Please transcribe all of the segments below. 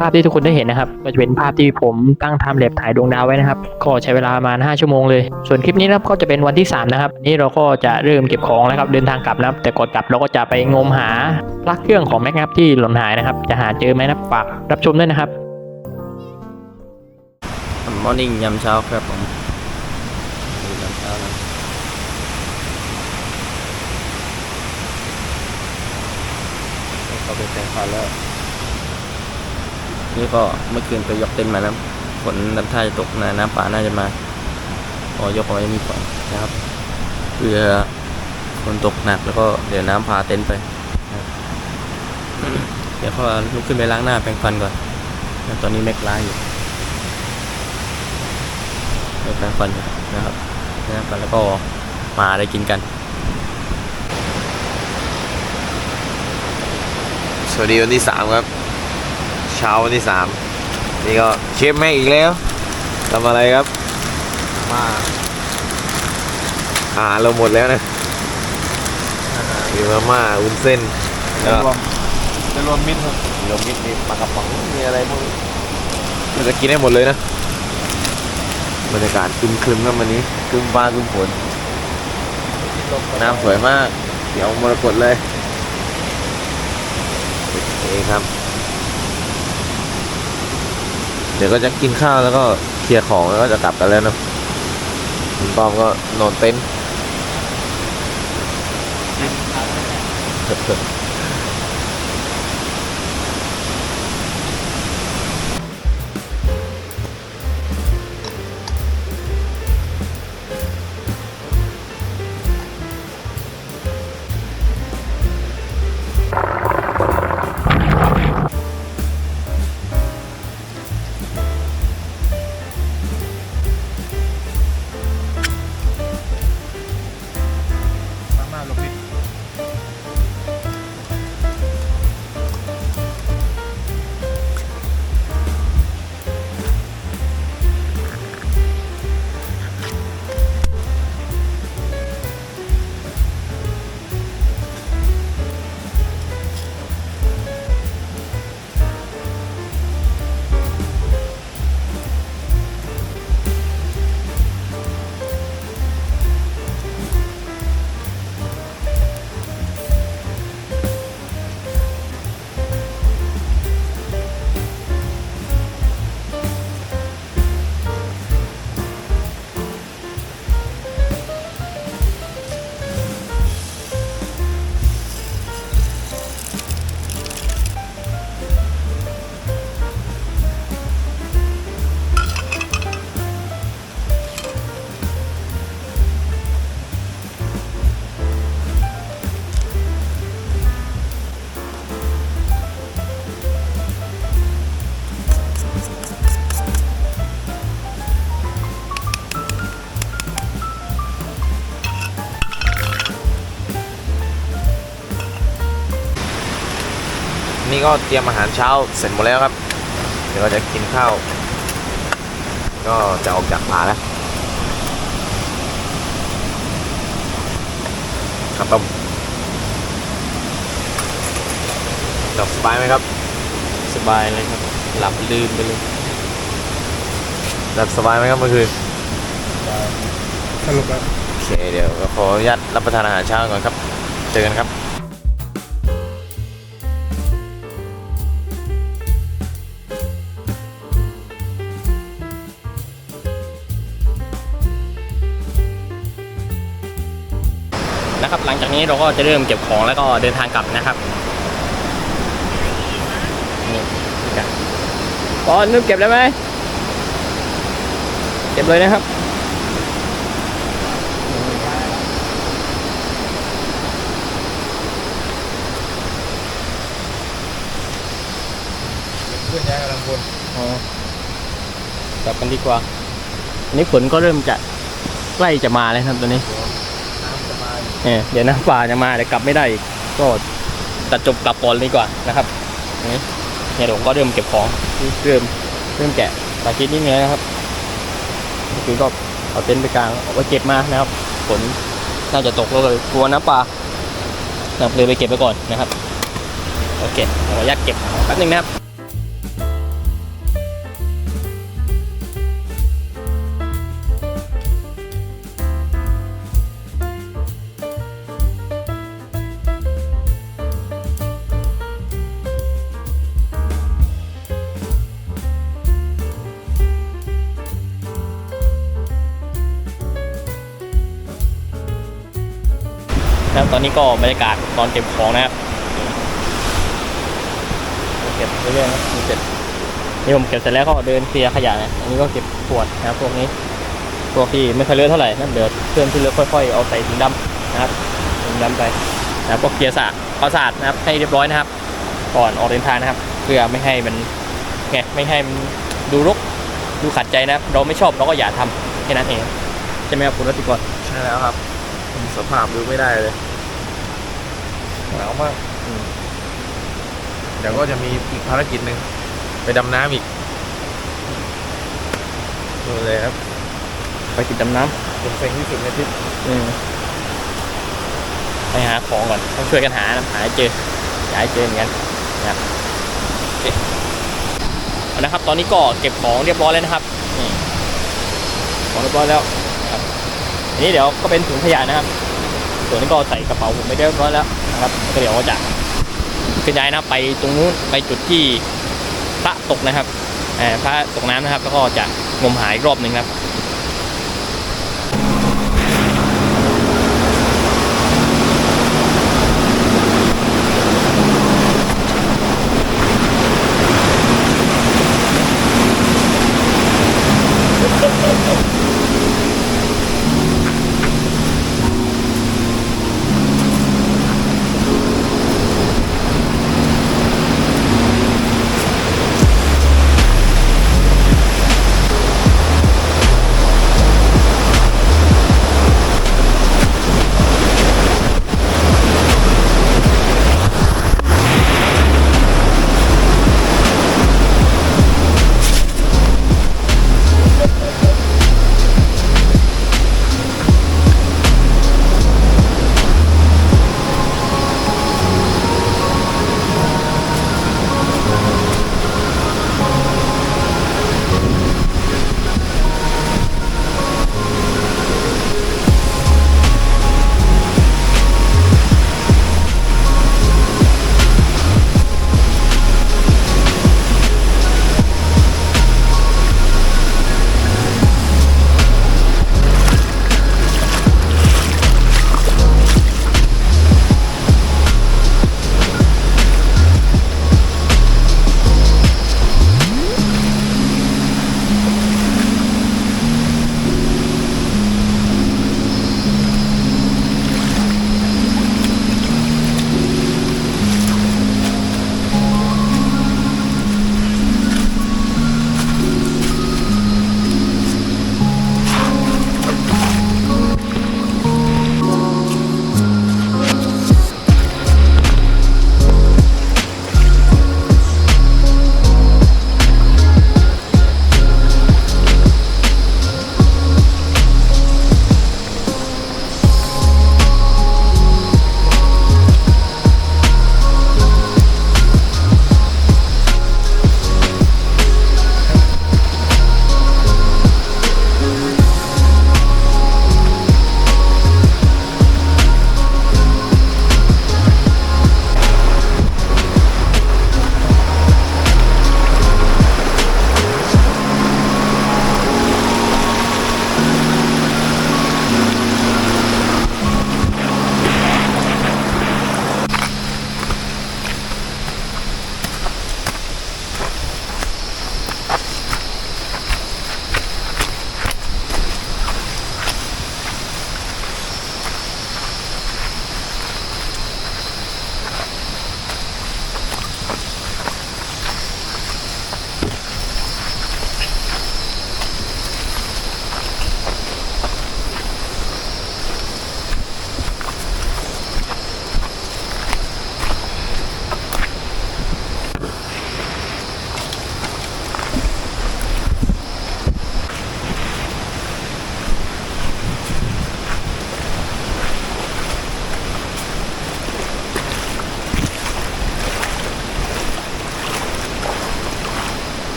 ภาพที่ทุกคนได้เห็นนะครับก็จะเป็นภาพที่ผมตั้งไทม์แลปถ่ายดวงดาวไว้นะครับ ก็ใช้เวลาประมาณ5ชั่วโมงเลย ส่วนคลิปนี้นะครับก็จะเป็นวันที่ 3 นะครับวันนี้เราก็จะเริ่มเก็บของแล้วครับเดินทางกลับนะครับแต่ก่อนกลับเราก็จะไปงมหาปลั๊กเครื่องของแม็กนะครับที่หล่นหายนะครับ จะหาเจอไหมนะฝากรับชมด้วยนะครับมอร์นิ่งยามเช้าครับผมยามเช้านะก็ไปแต่งฟันแล้ว นี่ก็เมื่อคืนไปยกเต็นท์มานะฝนน้ำท่าจะตกนะน้ำป่าน่าจะมาพอยกเอาไว้นี่ก่อนนะครับเพื่อฝนตกหนักแล้วก็เดี๋ยวน้ำพาเต็นท์ไปเดี๋ยวก็ลุกขึ้นไปล้างหน้าแปรงฟันก่อนตอนนี้แม็กล้างอยู่แปรงฟันนะครับแปรงฟันแล้วก็มาได้กินกัน สวัสดีวันที่สามครับ เช้าวันที่สามนี่ก็เชฟแม่อีกแล้วทำอะไรครับ มาอาหารเราหมดแล้วนะมีมาม่าวุ้นเส้นแล้วก็จะรวมมิตรครับรวมมิตรมีปลากระป๋องมีอะไรพวกนี้เราจะกินให้หมดเลยนะบรรยากาศครึมครึมๆครับวันนี้ครึมฟ้าครึมฝนน้ำสวยมาก เดี๋ยวมรกตเลยโอเคครับ เดี๋ยวก็จะกินข้าวแล้วก็เคลียร์ของแล้วก็จะกลับกันแล้วเนอะคุณป้อมก็นอนเต็นท์ นี่ก็เตรียมอาหารเช้าเสร็จหมดแล้วครับ เดี๋ยวเราจะกินข้าว ก็จะออกจากป่าแล้วครับต้มหลับสบายไหมครับ สบายเลยครับ หลับลืมไปเลย หลับสบายไหมครับเมื่อคืนสรุปแล้วโอเคเดี๋ยวเราขออนุญาตรับประทานอาหารเช้าก่อนครับ เจอกันครับ นะครับ หลังจากนี้เราก็จะเริ่มเก็บของแล้วก็เดินทางกลับนะครับนี่กันปอนนึกเก็บได้ไหมเก็บเลยนะครับเพื่อนย้ายกำลังพลอ๋อกลับกันดีกว่า อันนี้ฝนก็เริ่มจะใกล้จะมาแล้วครับตัวนี้ เน้ำสบายเดี๋ยวน้ำป่าจะมาแต่กลับไม่ได้อีกก็ตัดจบกลับก่อนดีกว่านะครับเนี่ยผมก็เริ่มเก็บของเริ่มเริ่มแกะตาคิดนิดนึงนะครับคือก็เอาเต็นท์ไปกลางเอาไว้เก็บมานะครับฝนน่าจะตกก็เลยกลัวน้ำป่านะครับเลยไปเก็บไปก่อนนะครับโอเคเดี๋ยวขออนุญาตเก็บแป๊บนึงนะครับ แล้วตอนนี้ก็บรรยากาศตอนเก็บของนะครับเก็บเรื่อยๆนะมีเสร็จนี่ผมเก็บเสร็จแล้วก็เดินเคลียร์ขยะนะอันนี้ก็เก็บขวดนะครับพวกนี้พวกที่ไม่ค่อยเลอะเท่าไหร่นั่นเดี๋ยวเพื่อนที่เลอะค่อย ๆ เอาใส่ถุงดำนะครับถุงดำไปนะครับก็เคลียร์สะอาดเอาสะอาดนะครับให้เรียบร้อยนะครับ ก่อนออกเดินทางนะครับ เพื่อไม่ให้มันไงไม่ให้มันดูรกดูขัดใจนะครับเราไม่ชอบเราก็อย่าทำแค่นั้นเองใช่ไหมครับคุณรัติกรใช่แล้วครับสภาพดูไม่ได้เลย หนาวมากอืมเดี๋ยวก็จะมีอีกภารกิจหนึ่งไปดำน้ำอีกดูเลยครับไปติดดำน้ผมเซ็งที่สุดในทริปำอืมไปหาของก่อนต้องช่วยกันหานะหาให้เจออย่าให้เจอเหมือนกันนะครับโอเคเอาละครับ ตอนนี้ก็เก็บของเรียบร้อยแล้วนะครับนี่ของเรียบร้อยแล้วนะครับทีนี้เดี๋ยวก็เป็นถุงขยะนะครับ ส่วนนี้ก็ใส่กระเป๋าผมไปเรียบร้อยแล้ว นะครับก็เดี๋ยวก็จะขึ้นย้ายนะไปตรงนู้นไปจุดที่พระตกนะครับพระตกน้ำนะครับ แล้วก็จะงมหาอีกรอบหนึ่งครับ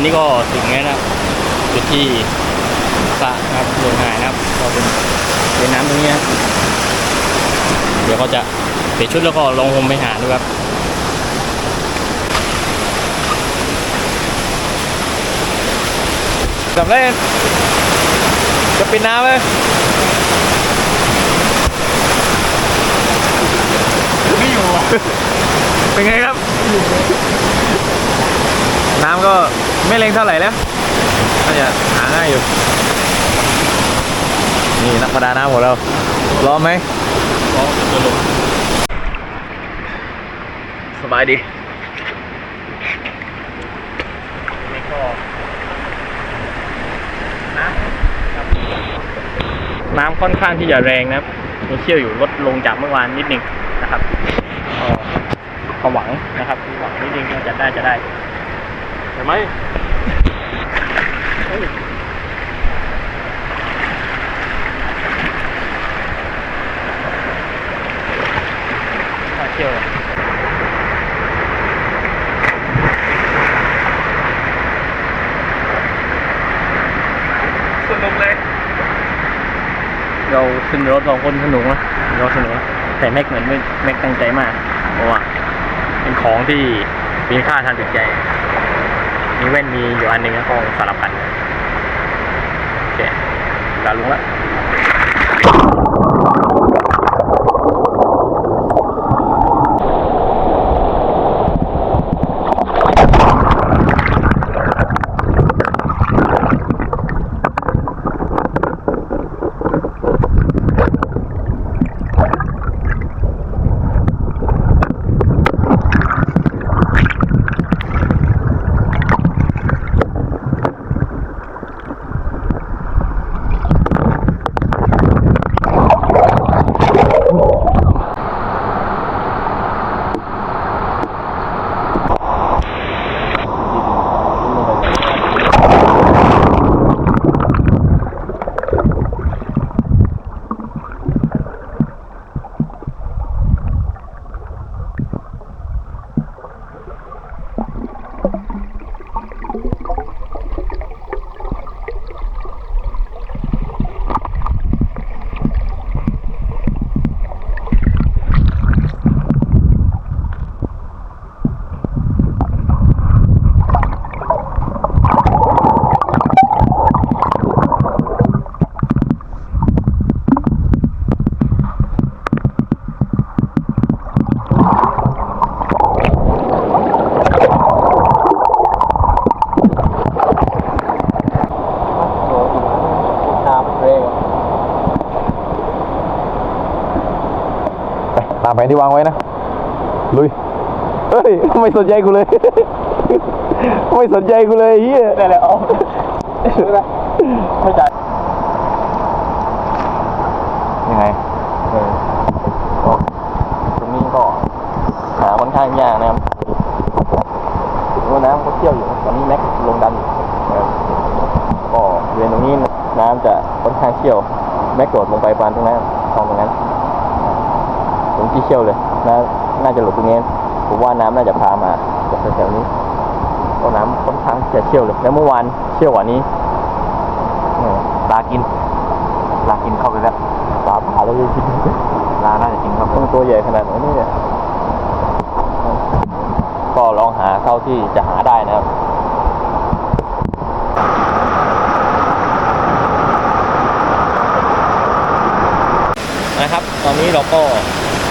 อนนี้ก็ถึงแล้วนะจุดที่พระนะครับลงหายนะครับก็เป็นเป็นน้ำตรงนี้นะเดี๋ยวก็จะเปลี่ยนชุดแล้วก็ลงโฮมไปหาดูครับสำเร็จจะปิดน้ำไหมไม่อยู่เป็นไงครับ น้ำก็ ไม่เร็งเท่าไหร่แล้วก็จะหาง่ายอยู่ นี่นักประดาน้ำของเราพร้อมไหมก็จะลงสบายดีนี่ก็น้ำน้ำค่อนข้างที่จะแรงนะครับมีเชี่ยวอยู่ลดลงจากเมื่อวานนิดนึงนะครับก็ความหวังนะครับหวังนิดนึงว่าจะได้จะได้เห็นไหมถ้าเชี่ยวสนุกเลย เราขึ้นรถสองคนสนุกนะเราสนุกนะแต่แม็กเหมือนไม่แม็กตั้งใจมากเพราะว่าเป็นของที่มีค่าทางจิตใจ มีแว่นมีอยู่อันหนึ่งนะของสารพันโอเคกาลุงละ ามแผนที่วางไว้นะ ลุย เฮ้ย ไม่สนใจกูเลย ไม่สนใจกูเลยเฮียได้แล้วเอาไม่จ่ายยังไงเออก็ตรงนี้ก็หาค่อนข้างยากนะครับถือว่าน้ำก็เที่ยวอยู่ตอนนี้แม็กลงดันอยู่นะครับก็บริเวณตรงนี้น้ำจะค่อนข้างเชี่ยวแม็กโดดลงไปประมาณตรงนั้นตรงตรงนั้น ตรงที่เชี่ยวเลยน่าน่าจะหลุดตรงนี้ผมว่าน้ำน่าจะพามาจากแถวๆนี้ก็น้ำค่อนข้างจะเชี่ยวเลยแล้วเมื่อวานเชี่ยวกว่านี้เออปลากินลากินเข้าไปแล้วปลาผ่าแล้วยังกินลาน่าจะกินเข้าไปต้องตัวใหญ่ขนาดไหนเนี่ยก็ลองหาเท่าที่จะหาได้นะครับนะครับ ตอนนี้เราก็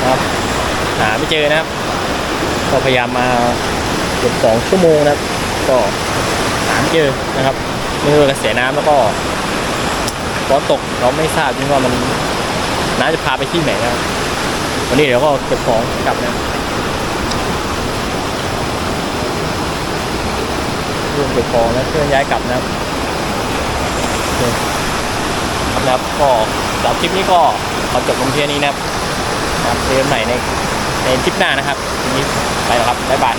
นะครับหาไม่เจอนะครับ ก็พยายามมาเกือบสองชั่วโมงนะครับ ก็หาไม่เจอนะครับไม่ว่ากระแสน้ำแล้วก็ฝนตกเราไม่ทราบจริงว่ามันน้ำจะพาไปที่ไหนนะครับวันนี้เดี๋ยวก็เก็บของกลับนะรวมเก็บของแล้วเคลื่อนย้ายกลับนะครับคครับนะครับก็สำหรับคลิปนี้ก็ขอจบลงเพียงนี้นะครับ ครับเจอกันใหม่ในในคลิปหน้านะครับวันนี้ไปแล้วครับบ๊ายบาย